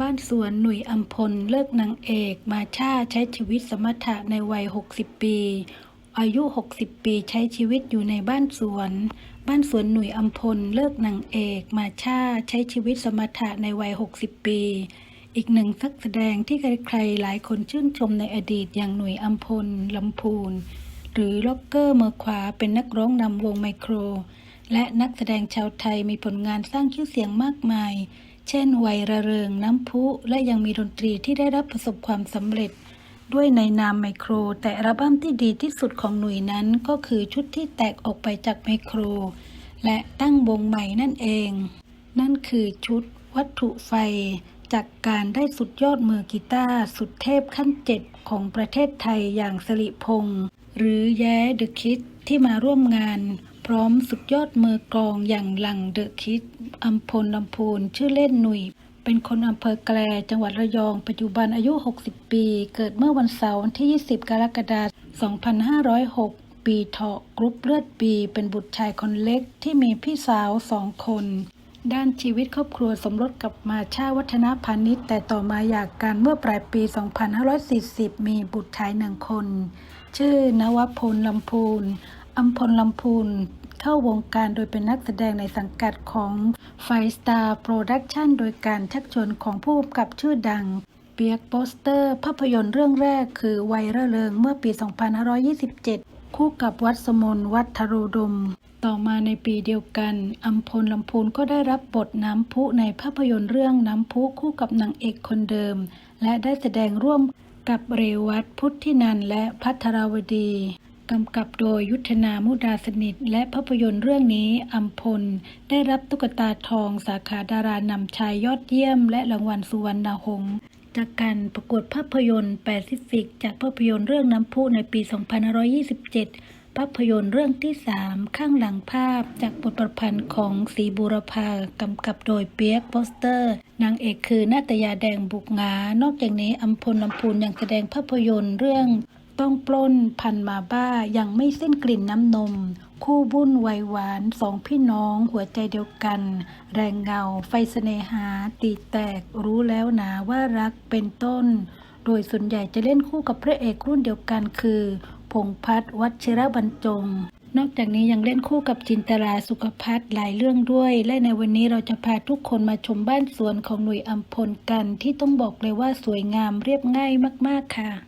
บ้านสวนหนุ่ยอัมพลเลิกนางเอกมาชาใช้ชีวิตสมถะในวัย 60 ปี อายุ 60 ปีใช้ชีวิตอยู่ในบ้านสวน บ้านสวนหนุ่ยอัมพลเลิกนางเอกมาชาใช้ชีวิตสมถะในวัย 60 ปี อีกหนึ่งนักแสดงที่ใครๆหลายคนชื่นชมในอดีตอย่างหนุ่ยอัมพลลำพูน หรือล็อกเกอร์เมือขวาเป็นนักร้องนำวงไมโคร และนักแสดงชาวไทยมีผลงานสร้างชื่อเสียงมากมาย เช่นวัยระเริงน้ำพุ และยังมีดนตรีที่ได้รับประสบความสำเร็จ ด้วยในนามไมโคร แต่อัลบั้มที่ดีที่สุดของหนุ่ยนั้นก็คือชุดที่แตกออกไปจากไมโคร และตั้งวงใหม่นั่นเอง นั่นคือชุดวัตถุไฟ จากการได้สุดยอดมือกีตาร์สุดเทพขั้นเจ็ดของประเทศไทยอย่างสริพงษ์หรือแย้เดอะคิดที่มาร่วมงาน พร้อมสุดยอดมือกลองอย่างหลังเดอะคิดอัมพลลำพูนชื่อเล่นหนุ่ย เป็นคนอำเภอแกลจังหวัดระยอง ปัจจุบันอายุ 60 ปี เกิดเมื่อวันเสาร์ที่ 20 กรกฎาคม 2506ปีเถาะกรุ๊ปเลือดปีเป็นบุตรชายคนเล็กที่มีพี่สาวสองคน ด้านชีวิตครอบครัวสมรสกับมาชาวัฒนพาณิชย์แต่ต่อมาอยากกันเมื่อปลายปี 2540 มีบุตรชายหนึ่งคน ชื่อนวพลลำพูน อัมพลลำพูนเข้าวงการโดยเป็นนักแสดงในสังกัดของไฟสตาร์โปรดักชันโดยการชักชวนของผู้กำกับชื่อดัง เปียกโปสเตอร์ ภาพยนตร์เรื่องแรกคือวัยระเริงเมื่อปี 2527 คู่กับวัดสมนวัฒโรดม ต่อมาในปีเดียวกันอัมพลลำพูนก็ได้รับบทน้ำพุในภาพยนตร์เรื่องน้ำพุคู่กับนางเอกคนเดิม และได้แสดงร่วมกับเรวัตพุทธินันและพัทราวดี กำกับโดยยุทธนามุดาสนิท และภาพยนตร์เรื่องนี้อัมพล ได้รับตุ๊กตาทองสาขาดารานำชายยอดเยี่ยม และรางวัลสุวรรณหงส์จากการประกวดภาพยนตร์แปซิฟิก จากภาพยนตร์เรื่องน้ำพุในปี 2527 ภาพยนตร์เรื่องที่ 3 ข้างหลังภาพ จากบทประพันธ์ของศรีบูรพากำกับโดยเปียกโปสเตอร์ นางเอกคือนาตยาแดงบุกงา นอกจากนี้อัมพลลำพูนยังแสดงภาพยนตร์เรื่อง ต้องปล้นพันมาบ้ายังไม่สิ้นกลิ่นน้ำนม คู่บุ่นวัยหวานสองพี่น้องหัวใจเดียวกัน แรงเงาไฟเสน่หาตีแตกรู้แล้วนาว่ารักเป็นต้น โดยส่วนใหญ่จะเล่นคู่กับพระเอกรุ่นเดียวกันคือ พงพัฒน์วัชิรบรรจงนอกจากนี้ยังเล่นคู่กับจินตราสุขพัฒน์หลายเรื่องด้วย และในวันนี้เราจะพาทุกคนมาชมบ้านสวนของหนุ่ยอัมพลกัน ที่ต้องบอกเลยว่าสวยงามเรียบง่ายมาก ๆ ค่ะ